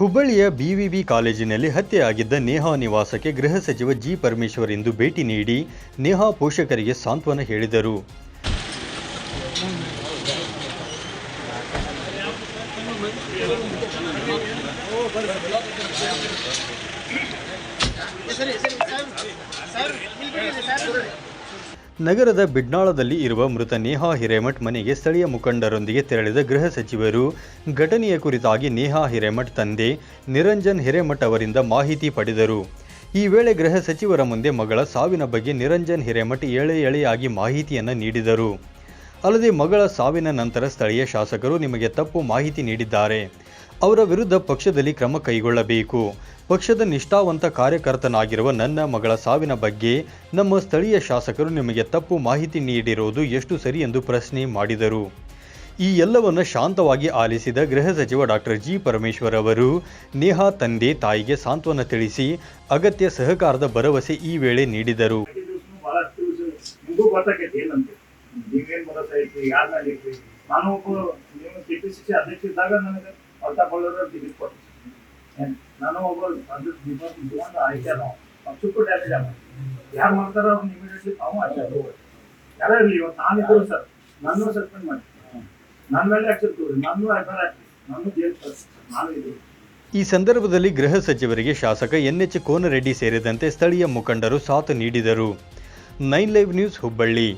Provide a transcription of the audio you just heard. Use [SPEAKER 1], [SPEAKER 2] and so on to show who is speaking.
[SPEAKER 1] ಹುಬ್ಬಳ್ಳಿಯ ಬಿವಿಬಿ ಕಾಲೇಜಿನಲ್ಲಿ ಹತ್ಯೆಯಾಗಿದ್ದ ನೇಹಾ ನಿವಾಸಕ್ಕೆ ಗೃಹ ಸಚಿವ ಜಿ ಪರಮೇಶ್ವರ್ ಇಂದು ಭೇಟಿ ನೀಡಿ ನೇಹಾ ಪೋಷಕರಿಗೆ ಸಾಂತ್ವನ ಹೇಳಿದರು. ನಗರದ ಬಿಡ್ನಾಳದಲ್ಲಿ ಇರುವ ಮೃತ ನೇಹಾ ಹಿರೇಮಠ್ ಮನೆಗೆ ಸ್ಥಳೀಯ ಮುಖಂಡರೊಂದಿಗೆ ತೆರಳಿದ ಗೃಹ ಸಚಿವರು, ಘಟನೆಯ ಕುರಿತಾಗಿ ನೇಹಾ ಹಿರೇಮಠ್ ತಂದೆ ನಿರಂಜನ್ ಹಿರೇಮಠ್ ಅವರಿಂದ ಮಾಹಿತಿ ಪಡೆದರು. ಈ ವೇಳೆ ಗೃಹ ಸಚಿವರ ಮುಂದೆ ಮಗಳ ಸಾವಿನ ಬಗ್ಗೆ ನಿರಂಜನ್ ಹಿರೇಮಠ್ ಎಳೆ ಎಳೆಯಾಗಿ ಮಾಹಿತಿಯನ್ನು ನೀಡಿದರು. ಅಲ್ಲದೆ ಮಗಳ ಸಾವಿನ ನಂತರ ಸ್ಥಳೀಯ ಶಾಸಕರು ನಿಮಗೆ ತಪ್ಪು ಮಾಹಿತಿ ನೀಡಿದ್ದಾರೆ. ಅವರ ವಿರುದ್ಧ ಪಕ್ಷದಲ್ಲಿ ಕ್ರಮ ಕೈಗೊಳ್ಳಬೇಕು. ಪಕ್ಷದ ನಿಷ್ಠಾವಂತ ಕಾರ್ಯಕರ್ತನಾಗಿರುವ ನನ್ನ ಮಗಳ ಸಾವಿನ ಬಗ್ಗೆ ನಮ್ಮ ಸ್ಥಳೀಯ ಶಾಸಕರು ನಿಮಗೆ ತಪ್ಪು ಮಾಹಿತಿ ನೀಡಿರುವುದು ಎಷ್ಟು ಸರಿ ಎಂದು ಪ್ರಶ್ನೆ ಮಾಡಿದರು. ಈ ಎಲ್ಲವನ್ನು ಶಾಂತವಾಗಿ ಆಲಿಸಿದ ಗೃಹ ಸಚಿವ ಡಾಕ್ಟರ್ ಜಿ. ಪರಮೇಶ್ವರ್ ಅವರು ನೇಹಾ ತಂದೆ ತಾಯಿಗೆ ಸಾಂತ್ವನ ತಿಳಿಸಿ ಅಗತ್ಯ ಸಹಕಾರದ ಭರವಸೆ ಈ ವೇಳೆ ನೀಡಿದರು.
[SPEAKER 2] ಐತಿ ಯಾರ ಐತಿ. ನಾನು ನೀವು ಕೆ ಪಿ ಸಿ ಸಿ ಅಧ್ಯಕ್ಷ ಇದ್ದಾಗ ನನಗೆ ಅರ್ಥ ಬಳ್ಳೂರ ಟಿಕೆಟ್ ಕೊಟ್ಟು ನಾನು ಒಬ್ಬ ಅದ್ರ ಆಯ್ಕೆ ನಾವು ಪಕ್ಷಕ್ಕೂ ಡ್ಯಾಮೇಜ್ ಆಗ ಯಾರು ಮಾಡ್ತಾರ ಅವ್ರನ್ನ ಇಮಿಡಿಯೇಟ್ಲಿ ತಾವು ಆಚೆ ಯಾರು ಇರಲಿ ಇವತ್ತು ನಾನು ಇದ್ರು ಸರ್ ನನ್ನ ಸಸ್ಪೆಂಡ್ ಮಾಡಿ. ನನ್ನ ಮೇಲೆ ತಗೊಳ್ಳಿ ನನ್ನ ಎಫ್ ಐ ನನ್ನ ಕಳ್ಸಿ. ನಾನು ಇದ್ದೀನಿ
[SPEAKER 1] ಈ ಸಂದರ್ಭದಲ್ಲಿ ಗೃಹ ಸಚಿವರಿಗೆ ಶಾಸಕ ಎನ್ ಎಚ್ ಕೋನರೆಡ್ಡಿ ಸೇರಿದಂತೆ ಸ್ಥಳೀಯ ಮುಖಂಡರು ಸಾಥ್ ನೀಡಿದರು. Nine live news Hubballi.